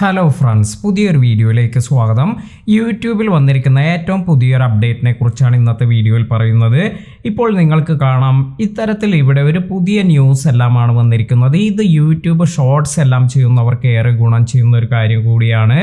Hello friends പുതിയൊരു വീഡിയോയിലേക്ക് സ്വാഗതം. യൂട്യൂബിൽ വന്നിരിക്കുന്ന ഏറ്റവും പുതിയൊരു അപ്ഡേറ്റിനെ കുറിച്ചാണ് ഇന്നത്തെ വീഡിയോയിൽ പറയുന്നത്. ഇപ്പോൾ നിങ്ങൾക്ക് കാണാം ഇത്തരത്തിൽ ഇവിടെ ഒരു പുതിയ ന്യൂസ് എല്ലാമാണ് വന്നിരിക്കുന്നത്. ഇത് യൂട്യൂബ് ഷോർട്സ് എല്ലാം ചെയ്യുന്നവർക്ക് ഏറെ ഗുണം ചെയ്യുന്ന ഒരു കാര്യം കൂടിയാണ്.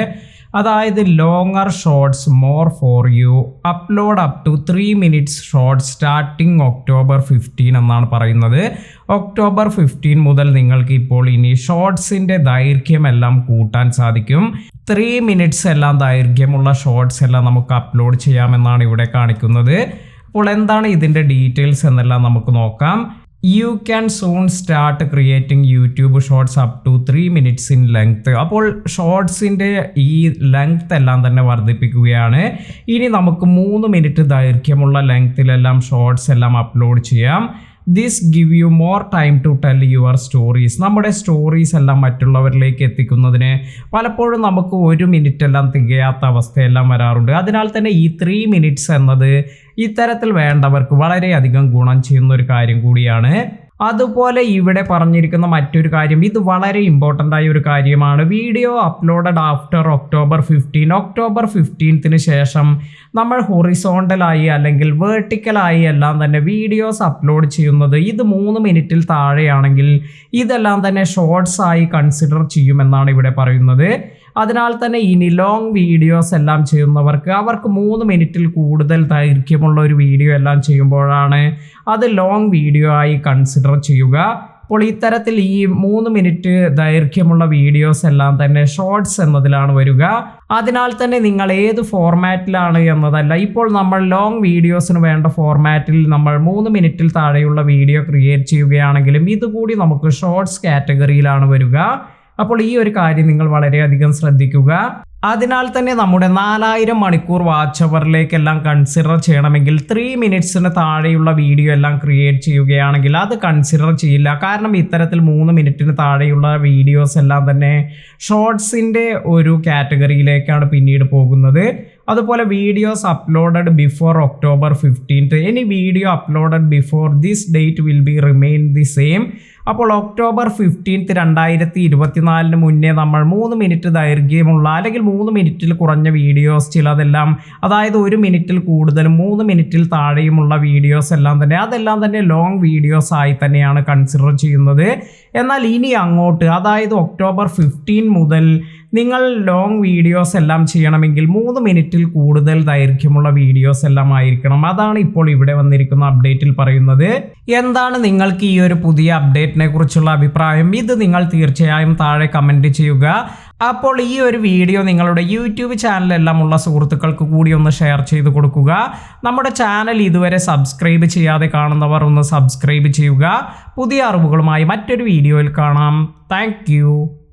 അതായത് longer shorts more for you upload up to three minutes shorts starting October fifteen എന്നാണ് പറയുന്നത്. ഒക്ടോബർ ഫിഫ്റ്റീൻ മുതൽ നിങ്ങൾക്ക് ഇപ്പോൾ ഇനി ഷോർട്സിന്റെ ദൈർഘ്യമെല്ലാം കൂട്ടാൻ സാധിക്കും. ത്രീ മിനിറ്റ്സ് എല്ലാം ദൈർഘ്യമുള്ള ഷോർട്സ് എല്ലാം നമുക്ക് അപ്ലോഡ് ചെയ്യാമെന്നാണ് ഇവിടെ കാണിക്കുന്നത്. അപ്പോൾ എന്താണ് ഇതിന്റെ ഡീറ്റെയിൽസ് എന്നെല്ലാം നമുക്ക് നോക്കാം. You can soon start creating YouTube shorts up to three minutes in length അപ്പോൾ ഷോർട്സിന്റെ ഈ ലെങ്ത് എല്ലാം തന്നെ വർദ്ധിപ്പിക്കുകയാണ്. ഇനി നമുക്ക് മൂന്ന് മിനിറ്റ് ദൈർഘ്യമുള്ള ലെങ്ത്തിലെല്ലാം ഷോർട്സ് എല്ലാം അപ്ലോഡ് ചെയ്യാം. This give you more time to tell your stories നമ്മുടെ സ്റ്റോറീസ് എല്ലാം മറ്റുള്ളവരിലേക്ക് എത്തിക്കുന്നതിന് പലപ്പോഴും നമുക്ക് ഒരു മിനിറ്റ് എല്ലാം തികയാത്ത അവസ്ഥയെല്ലാം വരാറുണ്ട്. അതിനാൽ തന്നെ ഈ ത്രീ മിനിറ്റ്സ് എന്നത് ഇത്തരത്തിൽ വേണ്ടവർക്ക് വളരെയധികം ഗുണം ചെയ്യുന്ന ഒരു കാര്യം കൂടിയാണ്. അതുപോലെ ഇവിടെ പറഞ്ഞിരിക്കുന്ന മറ്റൊരു കാര്യം ഇത് വളരെ ഇമ്പോർട്ടന്റ് ആയ ഒരു കാര്യമാണ്. Video uploaded after October fifteen October ഫിഫ്റ്റീൻത്തിന് ശേഷം നമ്മൾ ഹൊറിസോണ്ടലായി അല്ലെങ്കിൽ വേർട്ടിക്കലായി എല്ലാം തന്നെ വീഡിയോസ് അപ്ലോഡ് ചെയ്യുന്നത് ഇത് മൂന്ന് മിനിറ്റിൽ താഴെയാണെങ്കിൽ ഇതെല്ലാം തന്നെ ഷോർട്സ് ആയി കൺസിഡർ ചെയ്യുമെന്നാണ് ഇവിടെ പറയുന്നത്. അതിനാൽ തന്നെ ഇനി ലോങ് വീഡിയോസ് എല്ലാം ചെയ്യുന്നവർക്ക് അവർക്ക് മൂന്ന് മിനിറ്റിൽ കൂടുതൽ ദൈർഘ്യമുള്ള ഒരു വീഡിയോ എല്ലാം ചെയ്യുമ്പോഴാണ് അത് ലോങ് വീഡിയോ ആയി കൺസിഡർ ചെയ്യുക. അപ്പോൾ ഇത്തരത്തിൽ ഈ മൂന്ന് മിനിറ്റ് ദൈർഘ്യമുള്ള വീഡിയോസ് എല്ലാം തന്നെ ഷോർട്സ് എന്നതിലാണ് വരിക. അതിനാൽ തന്നെ നിങ്ങൾ ഏത് ഫോർമാറ്റിലാണ് എന്നതല്ല. ഇപ്പോൾ നമ്മൾ ലോങ് വീഡിയോസിന് വേണ്ട ഫോർമാറ്റിൽ നമ്മൾ മൂന്ന് മിനിറ്റിൽ താഴെയുള്ള വീഡിയോ ക്രിയേറ്റ് ചെയ്യുകയാണെങ്കിലും ഇതുകൂടി നമുക്ക് ഷോർട്സ് കാറ്റഗറിയിലാണ് വരിക. അപ്പോൾ ഈ ഒരു കാര്യം നിങ്ങൾ വളരെയധികം ശ്രദ്ധിക്കുക. അതിനാൽ തന്നെ നമ്മുടെ നാലായിരം മണിക്കൂർ വാച്ച് അവറിലേക്കെല്ലാം കൺസിഡർ ചെയ്യണമെങ്കിൽ ത്രീ മിനിറ്റ്സിന് താഴെയുള്ള വീഡിയോ എല്ലാം ക്രിയേറ്റ് ചെയ്യുകയാണെങ്കിൽ അത് കൺസിഡർ ചെയ്യില്ല. കാരണം ഇത്തരത്തിൽ മൂന്ന് മിനിറ്റിന് താഴെയുള്ള വീഡിയോസ് എല്ലാം തന്നെ ഷോർട്സിന്റെ ഒരു കാറ്റഗറിയിലേക്കാണ് പിന്നീട് പോകുന്നത്. അതുപോലെ videos uploaded before October fifteenth any video uploaded before this date will be remain the same അപ്പോൾ ഒക്ടോബർ ഫിഫ്റ്റീൻത്ത് രണ്ടായിരത്തി ഇരുപത്തിനാലിന് മുന്നേ നമ്മൾ മൂന്ന് മിനിറ്റ് ദൈർഘ്യമുള്ള അല്ലെങ്കിൽ മൂന്ന് മിനിറ്റിൽ കുറഞ്ഞ വീഡിയോസ് ചിലതെല്ലാം അതായത് ഒരു മിനിറ്റിൽ കൂടുതലും മൂന്ന് മിനിറ്റിൽ താഴെയുമുള്ള വീഡിയോസ് എല്ലാം തന്നെ അതെല്ലാം തന്നെ ലോങ് വീഡിയോസ് ആയി തന്നെയാണ് കൺസിഡർ ചെയ്യുന്നത്. എന്നാൽ ഇനി അങ്ങോട്ട് അതായത് ഒക്ടോബർ ഫിഫ്റ്റീൻ മുതൽ നിങ്ങൾ ലോങ് വീഡിയോസ് എല്ലാം ചെയ്യണമെങ്കിൽ മൂന്ന് മിനിറ്റിൽ കൂടുതൽ ദൈർഘ്യമുള്ള വീഡിയോസ് എല്ലാം ആയിരിക്കണം. അതാണ് ഇപ്പോൾ ഇവിടെ വന്നിരിക്കുന്ന അപ്ഡേറ്റിൽ പറയുന്നത്. എന്താണ് നിങ്ങൾക്ക് ഈ ഒരു പുതിയ അപ്ഡേറ്റിനെ കുറിച്ചുള്ള അഭിപ്രായം. ഇത് നിങ്ങൾ തീർച്ചയായും താഴെ കമന്റ് ചെയ്യുക. അപ്പോൾ ഈ ഒരു വീഡിയോ നിങ്ങളുടെ യൂട്യൂബ് ചാനലെല്ലാം ഉള്ള സുഹൃത്തുക്കൾക്ക് കൂടി ഒന്ന് ഷെയർ ചെയ്ത് കൊടുക്കുക. നമ്മുടെ ചാനൽ ഇതുവരെ സബ്സ്ക്രൈബ് ചെയ്യാതെ കാണുന്നവർ ഒന്ന് സബ്സ്ക്രൈബ് ചെയ്യുക. പുതിയ അറിവുകളുമായി മറ്റൊരു വീഡിയോയിൽ കാണാം. താങ്ക്